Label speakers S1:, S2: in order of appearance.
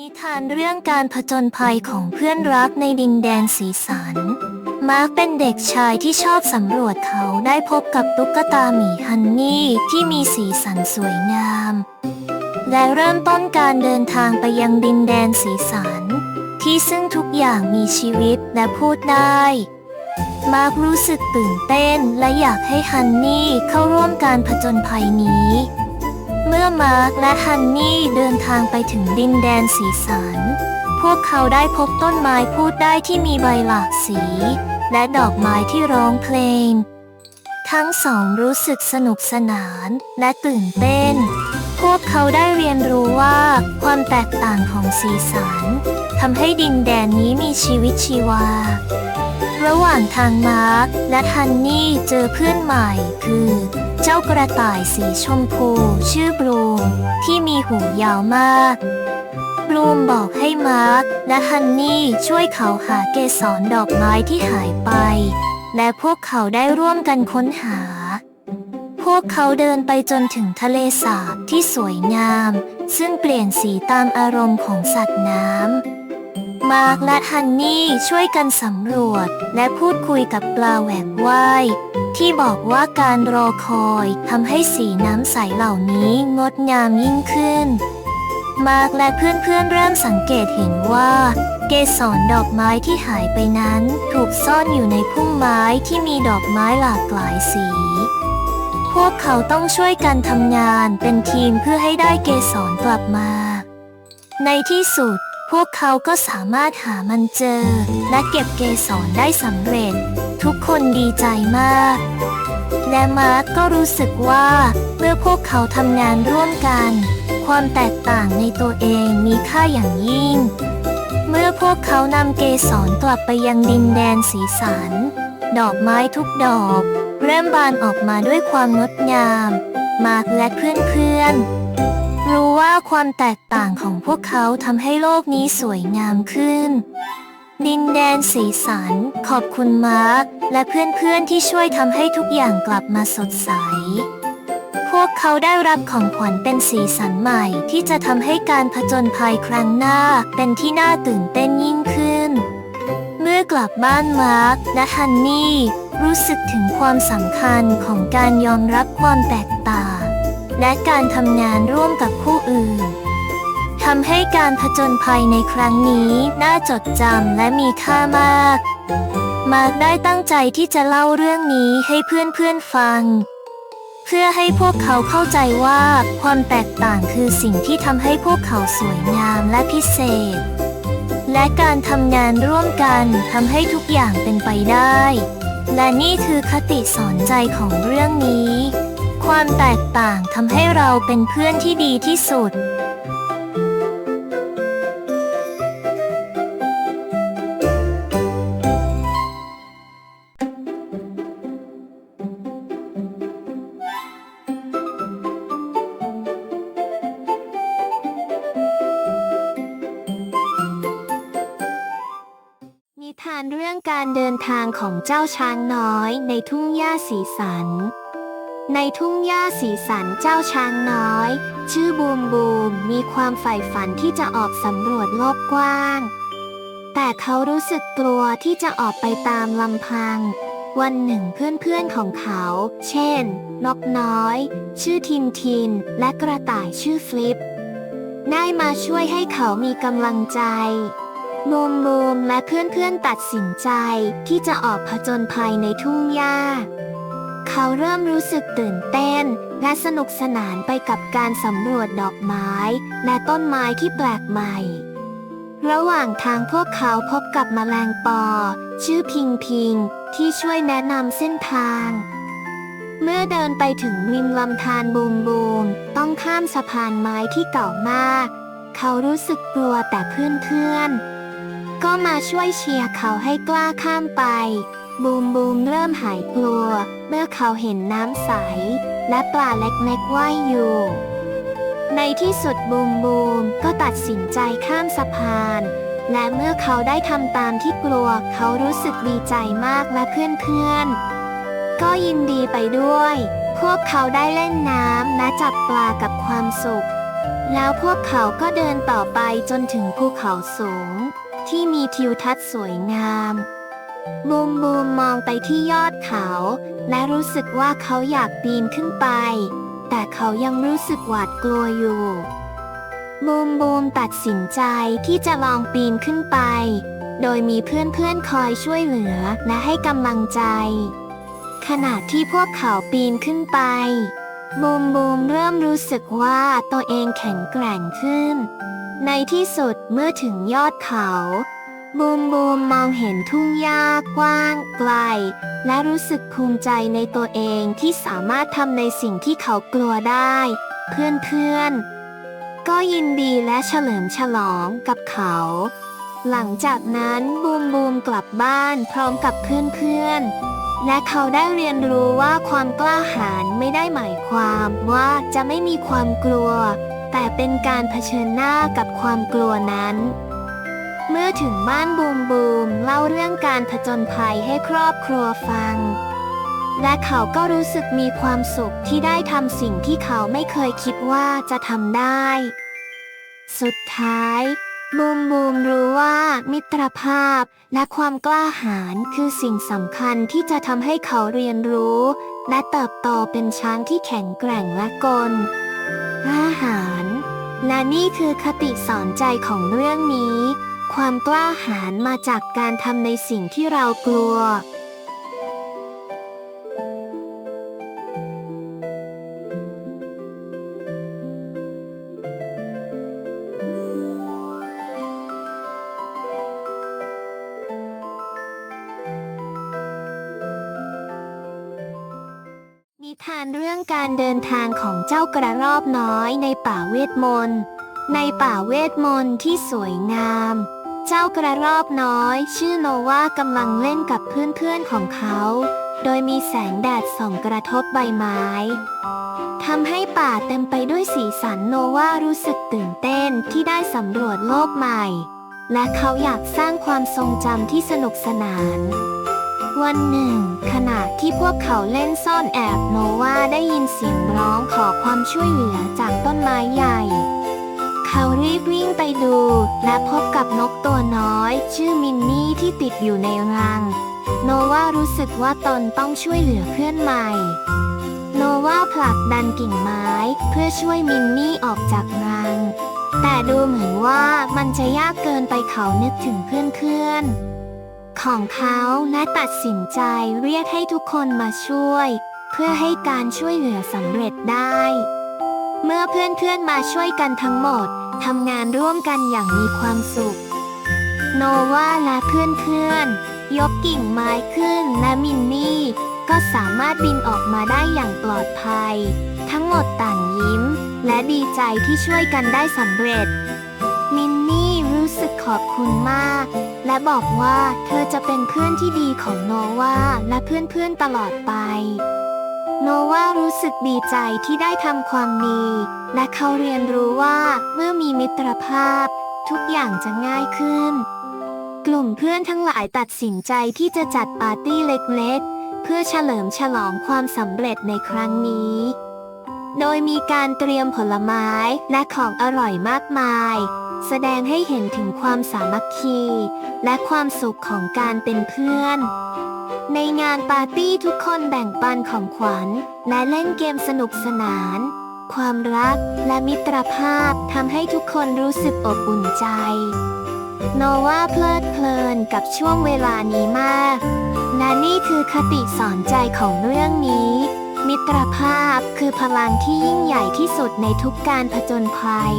S1: นิทานเรื่องการผจญภัยของเพื่อนรักในดินแดนสีสัน มาร์คเป็นเด็กชายที่ชอบสำรวจเขาได้พบกับตุ๊กตาหมีฮันนี่ที่มีสีสันสวยงาม และเริ่มต้นการเดินทางไปยังดินแดนสีสัน ที่ซึ่งทุกอย่างมีชีวิตและพูดได้ มาร์ครู้สึกตื่นเต้นและอยากให้ฮันนี่เข้าร่วมการผจญภัยนี้ เมื่อมาร์คและฮันนี่เดินทางไปถึงดินแดนสีสัน พวกเขาได้พบต้นไม้พูดได้ที่มีใบหลากสี และดอกไม้ที่ร้องเพลง ทั้งสองรู้สึกสนุกสนานและตื่นเต้น พวกเขาได้เรียนรู้ว่าความแตกต่างของสีสันทำให้ดินแดนนี้มีชีวิตชีวา ระหว่างทางมาร์คและฮันนี่เจอเพื่อนใหม่คือ เจ้ากระต่ายสีชมพู ชื่อบลูมที่มีหูยาวมากบลูมบอกให้มาร์คและฮันนี่ช่วยเขาหาเกสรดอกไม้ที่หายไป และพวกเขาได้ร่วมกันค้นหา พวกเขาเดินไปจนถึงทะเลสาบที่สวยงาม ซึ่งเปลี่ยนสีตามอารมณ์ของสัตว์น้ำ มาร์คและฮันนี่ช่วยกันสำรวจ และพูดคุยกับปลาแหวกว่าย ที่บอกว่าการรอคอยทำให้สีน้ำใสเหล่านี้งดงามยิ่งขึ้น มาร์คและเพื่อนๆเริ่มสังเกตเห็นว่า เกสรดอกไม้ที่หายไปนั้นถูกซ่อนอยู่ในพุ่มไม้ที่มีดอกไม้หลากหลายสี พวกเขาต้องช่วยกันทำงานเป็นทีมเพื่อให้ได้เกสรกลับมา ในที่สุดพวกเขาก็สามารถหามันเจอ และเก็บเกสรได้สำเร็จ ทุกคนดีใจมาก และมาร์กก็รู้สึกว่า เมื่อพวกเขาทำงานร่วมกัน ความแตกต่างในตัวเองมีค่าอย่างยิ่ง เมื่อพวกเขานำเกสรกลับไปยังดินแดนสีสัน ดอกไม้ทุกดอกเริ่มบานออกมาด้วยความงดงาม มาร์กและเพื่อนๆ รู้ว่าความแตกต่างของพวกเขาทำให้โลกนี้สวยงามขึ้น ดินแดนสีสัน ขอบคุณมาร์คและเพื่อนๆที่ช่วยทำให้ทุกอย่างกลับมาสดใส พวกเขาได้รับของขวัญเป็นสีสันใหม่ที่จะทำให้การผจญภัยครั้งหน้าเป็นที่น่าตื่นเต้นยิ่งขึ้น เมื่อกลับบ้านมาร์คและฮันนี่รู้สึกถึงความสำคัญของการยอมรับความแตกต่างและการทำงานร่วมกับผู้อื่น ทำให้การผจญภัยในครั้งนี้น่าจดจำและมีค่ามาก มาร์คได้ตั้งใจที่จะเล่าเรื่องนี้ให้เพื่อนๆฟัง เพื่อให้พวกเขาเข้าใจว่าความแตกต่างคือสิ่งที่ทำให้พวกเขาสวยงามและพิเศษ และการทำงานร่วมกันทำให้ทุกอย่างเป็นไปได้ และนี่คือคติสอนใจของเรื่องนี้ ความแตกต่างทำให้เราเป็นเพื่อนที่ดีที่สุด นิทานเรื่องการเดินทางของเจ้าช้างน้อยในทุ่งหญ้าสีสัน ในทุ่งหญ้าสีสันเจ้าช้างน้อย ชื่อบูมบูมมีความใฝ่ฝันที่จะออกสำรวจโลกกว้าง แต่เขารู้สึกกลัวที่จะออกไปตามลำพัง วันหนึ่งเพื่อนๆของเขา เช่น นกน้อย ชื่อทินทิน และกระต่ายชื่อฟลิป ได้มาช่วยให้เขามีกำลังใจ บูมบูมและเพื่อนๆตัดสินใจที่จะออกผจญภัยในทุ่งหญ้า เขาเริ่มรู้สึกตื่นเต้น และสนุกสนานไปกับการสำรวจดอกไม้ และต้นไม้ที่แปลกใหม่ ระหว่างทางพวกเขาพบกับแมลงปอ ชื่อพิงพิง ที่ช่วยแนะนำเส้นทาง เมื่อเดินไปถึงริมลำธารบูมบูม ต้องข้ามสะพานไม้ที่เก่ามาก เขารู้สึกกลัวแต่เพื่อนๆ ก็มาช่วยเชียร์เขาให้กล้าข้ามไป บูมบูมเริ่มหายกลัว เมื่อเขาเห็นน้ำใส และปลาเล็กๆว่ายอยู่ ในที่สุดบูมบูมก็ตัดสินใจข้ามสะพาน และเมื่อเขาได้ทำตามที่กลัว เขารู้สึกดีใจมากและเพื่อนๆ ก็ยินดีไปด้วย พวกเขาได้เล่นน้ำและจับปลากับความสุข แล้วพวกเขาก็เดินต่อไปจนถึงภูเขาสูง ที่มีทิวทัศน์สวยงาม บูมบูมมองไปที่ยอดเขา และรู้สึกว่าเขาอยากปีนขึ้นไป แต่เขายังรู้สึกหวาดกลัวอยู่ บูมบูมตัดสินใจที่จะลองปีนขึ้นไป โดยมีเพื่อนๆคอยช่วยเหลือและให้กำลังใจ ขณะที่พวกเขาปีนขึ้นไปบูมบูมเริ่มรู้สึกว่าตัวเองแข็งแกร่งขึ้น ในที่สุดเมื่อถึงยอดเขา บูมบูมมองเห็นทุ่งหญ้ากว้าง ไกล และรู้สึกภูมิใจในตัวเองที่สามารถทำในสิ่งที่เขากลัวได้ เพื่อนๆ ก็ยินดีและเฉลิมฉลองกับเขา หลังจากนั้นบูมบูมกลับบ้านพร้อมกับเพื่อนๆ และเขาได้เรียนรู้ว่าความกล้าหาญไม่ได้หมายความว่าจะไม่มีความกลัว แต่เป็นการเผชิญหน้ากับความกลัวนั้น เมื่อถึงบ้านบูมบูมเล่าเรื่องการผจญภัยให้ครอบครัวฟัง และเขาก็รู้สึกมีความสุขที่ได้ทำสิ่งที่เขาไม่เคยคิดว่าจะทำได้ สุดท้ายบูมบูมรู้ว่ามิตรภาพและความกล้าหาญคือสิ่งสำคัญที่จะทำให้เขาเรียนรู้ และเติบโตเป็นช้างที่แข็งแกร่งและกลอาหาร และนี่คือคติสอนใจของเรื่องนี้ ความกล้าหาญมาจากการทำในสิ่งที่เรากลัวานเรื่องการเดินทางของเจ้ากระรอกน้อยในป่าเวทมนต์ ในป่าเวทมนต์ที่สวยงาม เจ้ากระรอกน้อย ชื่อโนวากำลังเล่นกับเพื่อนๆของเขา โดยมีแสงแดดส่องกระทบใบไม้ทำให้ป่าเต็มไปด้วยสีสันโนวารู้สึกตื่นเต้นที่ได้สำรวจโลกใหม่ และเขาอยากสร้างความทรงจำที่สนุกสนาน วันหนึ่ง ขณะที่พวกเขาเล่นซ่อนแอบโนวาได้ยินเสียงร้องขอความช่วยเหลือจากต้นไม้ใหญ่ เขารีบวิ่งไปดู และพบกับนกตัวน้อย ชื่อมินนี่ที่ติดอยู่ในรัง โนวารู้สึกว่าตนต้องช่วยเหลือเพื่อนใหม่ โนวาผลักดันกิ่งไม้เพื่อช่วยมินนี่ออกจากรัง แต่ดูเหมือนว่ามันจะยากเกินไปเขานึกถึงเพื่อนๆ ของเขาและตัดสินใจเรียกให้ทุกคนมาช่วย เพื่อให้การช่วยเหลือสำเร็จได้ เมื่อเพื่อนๆมาช่วยกันทั้งหมดทำงานร่วมกันอย่างมีความสุข โนวาและเพื่อนๆ ยกกิ่งไม้ขึ้นและมินนี่ ก็สามารถบินออกมาได้อย่างปลอดภัย ทั้งหมดต่างยิ้ม และดีใจที่ช่วยกันได้สำเร็จ มินนี่รู้สึกขอบคุณมาก และบอกว่าเธอจะเป็นเพื่อนที่ดีของโนวาและเพื่อนๆตลอดไป โนวารู้สึกดีใจที่ได้ทำความดี และเขาเรียนรู้ว่าเมื่อมีมิตรภาพ ทุกอย่างจะง่ายขึ้น กลุ่มเพื่อนทั้งหลายตัดสินใจที่จะจัดปาร์ตี้เล็กๆ เพื่อเฉลิมฉลองความสำเร็จในครั้งนี้โดยมีการเตรียมผลไม้และของอร่อยมากมาย แสดงให้เห็นถึงความสามัคคี และความสุขของการเป็นเพื่อน ในงานปาร์ตี้ทุกคนแบ่งปันของขวัญ และเล่นเกมสนุกสนาน ความรักและมิตรภาพทำให้ทุกคนรู้สึกอบอุ่นใจ โนวาเพลิดเพลินกับช่วงเวลานี้มาก และนี่คือคติสอนใจของเรื่องนี้ มิตรภาพคือพลังที่ยิ่งใหญ่ที่สุดในทุกการผจญภัย